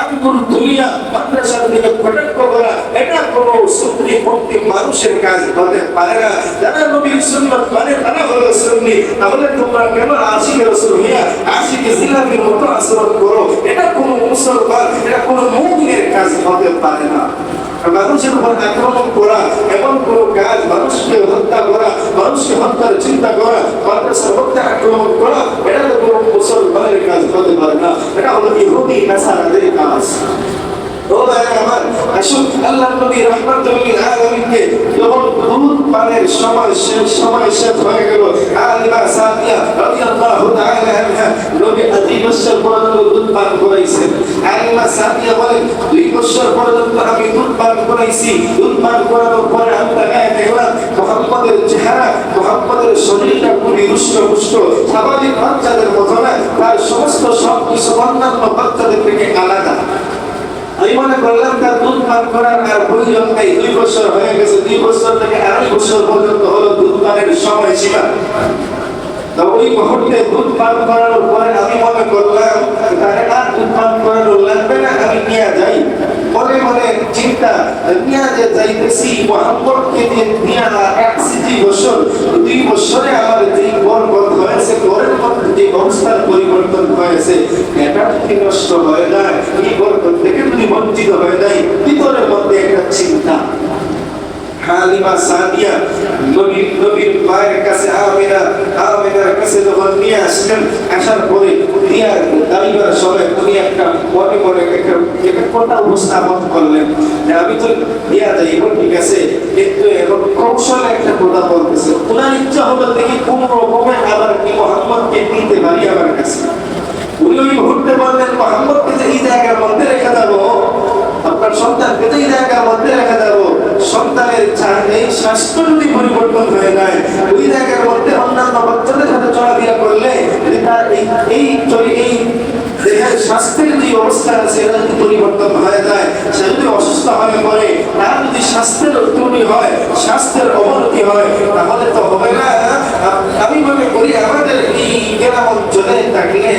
আঙ্গুল দুনিয়া, মাদ্রাসার দিকে কটাক্ষ করা এটা কোনো সুন্নি, মুক্তি মানুষের কাজ হতে পারে না। যারা নবীর সুন্নত মানে তারা হলো সুন্নি। তাহলে তোমরা কেন আশিকে রসুল আশিকে জিলাপির মতো আচরণ করো? এটা কোনো মুসলমান, এটা কোনো মুমিনের কাজ হতে পারে না। মানুষের উপর আক্রমণ করা এমন কোন কাজ মানুষকে হত্যা করা, মানুষকে হত্যার চিন্তা করা মাদ্রাসার হত্যা আক্রমণ করা, এটা তো কোনো মুসলমানের কাজ হতে পারে না। এটা হলো ইহুদি নাসারাদের কাজ। দুধ পান করাইছেন। দুই বছর পর্যন্ত আমি দুধ করাইছি দুধ করানোর পরে আমি তাকায় দেখলাম মোহাম্মদের চেহারা, মোহাম্মদের শরীরটা খুবই রুষ্ট পুষ্ট স্বাভাবিক বাচ্চাদের মতো না তার সমস্ত সব কিছু অন্যান্য বাচ্চাদের থেকে আলাদা। আমি মনে করলাম তার দুধ পান করার আর প্রয়োজন নেই। দুই বছর হয়ে গেছে, দুই বছর থেকে আড়াই বছর পর্যন্ত হলো দুধ পানের সময় সীমা ওই মুহূর্তে দুধ পান করানোর পরে আমি মনে করলাম তাকে আর দুধ পান করানো লাগবে না আমি নিয়ে যাই। মনে মনে চিন্তা নিয়ে যে যাইতেছি মোহাম্মদকে দিয়ে নিয়ে এক সিটি বছর দুই বছরে আমার যে বরকত হয়েছে, ঘরের মধ্যে যে অবস্থার পরিবর্তন হয়েছে, এটা যদি নষ্ট হয়ে যায় এই বরকত থেকে যদি বঞ্চিত হয়ে যায় ভিতরের মধ্যে একটা চিন্তা। হালিমা সাদিয়া নবীর নবীর পায়ের কাছে আমেনা আমেনার কাছে যখন নিয়ে আসলেন, আসার পরে দিয়ার দাবিবার সময় উনি একটা মনে মনে একটা একটা কথা উপস্থাপন করলেন আমি তো দিয়া যাইব ঠিক আছে, কিন্তু এখন কৌশলে একটা কথা বলতেছে। ওনার ইচ্ছা হলো দেখি কোন রকমে আবার কি মোহাম্মদকে নিতে পারি আমার কাছে উনি ওই মুহূর্তে বললেন মোহাম্মদকে যে এই জায়গার মধ্যে রেখে দেবো আপনার সন্তানকে তো এই জায়গার মধ্যে রেখে দেবো সন্তানের চা- এই স্বাস্থ্য যদি পরিবর্তন হয়ে যায় জায়গার মধ্যে অন্যান্য বাচ্চাদের সাথে চলাফেরা করলে এই স্বাস্থ্যের যে অবস্থা আছে, এটা যদি পরিবর্তন হয়ে যায়, সে যদি অসুস্থ হয়ে পড়ে, তার যদি স্বাস্থ্যের ত্রুটি হয়, স্বাস্থ্যের অবনতি হয়, তাহলে তো হবে না। আমি মনে করি আমাদের এই গ্রাম অঞ্চলে থাকলে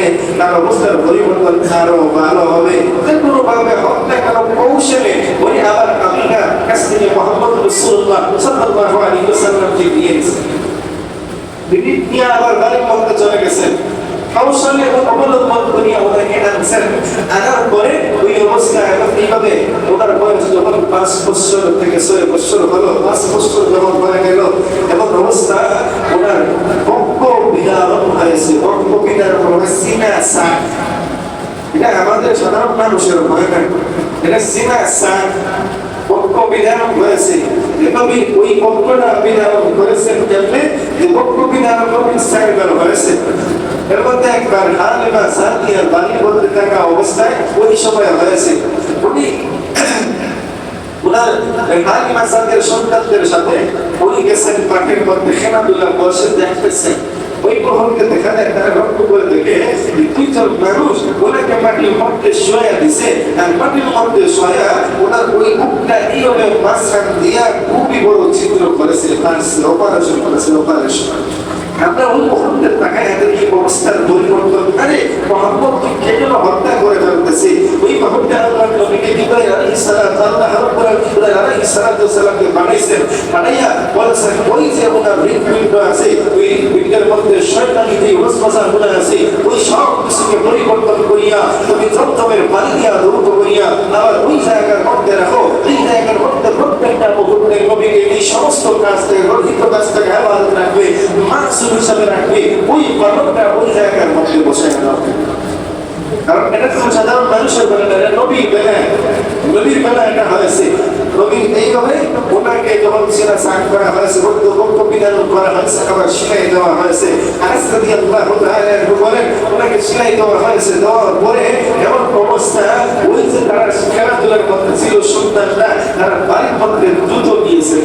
থাকলে তার অবস্থার পরিবর্তন আরও ভালো হবে। যে কোনো ভাবে কৌশলে ওই আবার কাছ থেকে মোহাম্মদ রসুল্লাহ নিয়ে আবার চলে গেছেন। কৌশলে অবলম্বন আনছেন আনার পরে ওই অবস্থা এখন এইভাবে ওনার বয়স যখন পাঁচ বছর থেকে ছয় বছর হলো, পাঁচ বছর যখন হয়ে গেল এবং অবস্থা ওনার বক্ষ বিদারণ হয়েছে, বক্ষ বিদারণ হয়ে সিনা সাক এটা আমাদের সাধারণ মানুষের ভয় না এটা সিনা সাক বক্ষ বিধারণ হয়েছে। নবী ওই বক্রটা বিধারণ করেছেন কেমনে? যে বিধারণ সাইবার হয়েছে। এর মধ্যে একবার হালিমা সাদিয়ার বাড়ির মধ্যে থাকা অবস্থায় ওই সময় হয়েছে। উনি ওনার হালিমা সন্তানদের সাথে উনি পাখির মধ্যে। খেলাধুলা বসে দেখতেছেন। ওই প্রহরকে দেখা যায় তারা লক্ষ্য করে দেখে মধ্যে শোয়া দিছে। আর মাটির মধ্যে শোয়া ওনার ওই মুখটা এইভাবে মাঝখান দিয়া খুবই বড় চিত্র করেছে। অপারেশন করেছে অপারেশন আমরা ওই মুহূর্তের তাকায় এদের কি অবস্থার পরিবর্তন আরে মোহাম্মদ কে যেন হত্যা করে ফেলতেছে। ওই মুহূর্তে আল্লাহ নবীকে জিব্রাইল আলাইহিস সালাম, আল্লাহ রাব্বুল জিব্রাইল আলাইহিস সালামকে বানাইছেন। বানাইয়া বলেছেন, ওই যে ওনার হৃদপিণ্ড আছে, ওই হৃদয়ের মধ্যে শয়তানি যে ওয়াসওয়াসা গুলো আছে, ওই সব কিছুকে পরিবর্তন করিয়া তুমি জমজমের পানি দিয়া ধৌত করিয়া আবার ওই জায়গার মধ্যে রাখো এই জায়গার মধ্যে প্রত্যেকটা মুহূর্তে নবীকে এই সমস্ত কাজ থেকে গর্হিত কাজ থেকে হেফাজত রাখবে মানসুর হিসাবে রাখবে ওই বালকটা ওই জায়গার গেল কারণ এটা তো সাধারণ মানুষের বেলা না, এটা নবীর বেলায় নবীর বেলা এটা হয়েছে। নবীর এইভাবে ওনাকে যখন সেটা সাক করা হয়েছে বক্ত বক্ত বিধান করা হয়েছে আবার সিলাই দেওয়া হয়েছে। রাদিয়াল্লাহু তাআলা আনহু বলেন ওনাকে সিলাই দেওয়া হয়েছে। দেওয়ার পরে এমন অবস্থা ওই যে তারা খেলাধুলার মধ্যে ছিল সন্তানরা তারা বাড়ির মধ্যে দ্রুত গিয়েছে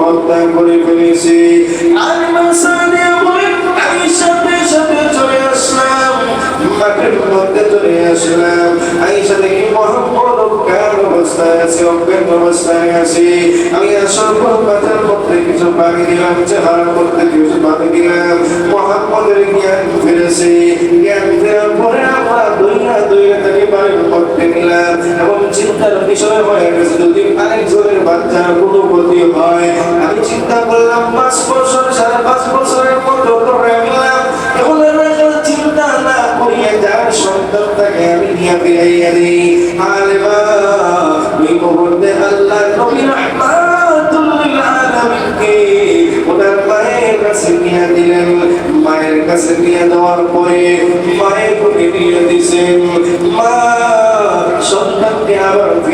হত্যা করে ফেলেছি। আর মাসানে আমি সাথে সাথে চলে আসলাম। মাঠের মধ্যে চলে আসলাম। আইসা দেখি মহম্মদ অজ্ঞান অবস্থায় আছে, অজ্ঞান অবস্থায় আছে। আমি আসার পর মাথার মধ্যে কিছু পানি দিলাম, চেহারার মধ্যে কিছু পানি দিলাম। জ্ঞান ফেরার পরে আমরা দুই না দুই তাকে বাড়ির করতে নিলাম। চিন্তার বিষয় হয়ে গেছে যদি আরেকজনের বাচ্চার কোনো ক্ষতি হয়, আমি চিন্তা করলাম, পাঁচ বছর, সাড়ে পাঁচ বছরের মতো করে মায়ের কাছে নিয়ে মায়ের কাছে নিয়ে দেওয়ার পরে মায়ের কোলে নিয়ে দিছেন, মা সন্তানকে আবার ফিরাইয়া পাইলেন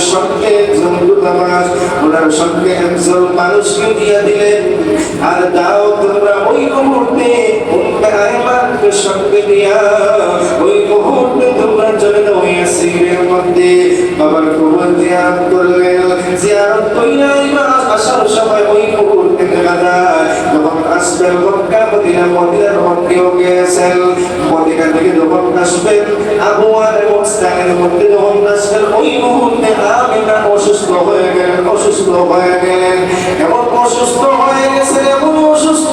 ওনার সঙ্গে ওনার সঙ্গে একজন মানুষকে দিয়ে দিলেন। আর দাও তোমরা ওই মুহূর্তে সঙ্গে দিয়া ওই মুহূর্তে তোমরা চলে যাও ইয়াসিরের মধ্যে বাবার কবর জিয়ারত করলেন। জিয়ারত কইরা আসার সময় ওই মুহূর্তে দেখা যায়। আসবেন মক্কা, মদিনা মদিনার মধ্যেও গিয়েছেন মদিনা থেকে যখন আসবেন, আবু আর মুস্তানের মধ্যে যখন আসবেন, ওই মুহূর্তে আমিনা অসুস্থ হয়ে গেলেন, অসুস্থ হয়ে গেলেন। এমন অসুস্থ হয়ে গেছেন, এমন অসুস্থ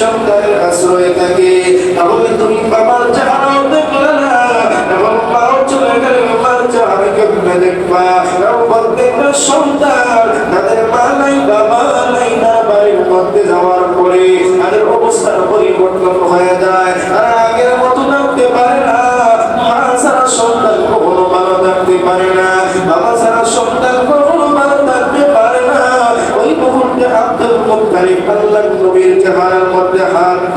সন্তানের আশ্রয় থাকে। তাহলে তুমি বাবার চেহারাও দেখলে না। এবং মাও চলে গেলে মার চেহারা কেমনে দেখবা? প্রত্যেকটা সন্তান, তাদের মা নাই, বাবা নাই, না বাড়ির মধ্যে যাওয়ার পরে তাদের অবস্থার পরিবর্তন হয়ে যায়। তারা আগের মতো থাকতে পারে না। মা ছাড়া সন্তান কখনো ভালো থাকতে পারে না। বাবা ছাড়া সন্তান কখনো ভালো থাকতে পারে না। ওই মুহূর্তে আব্দুল মুত্তালিব আল্লাহ নবীর চেহারার মধ্যে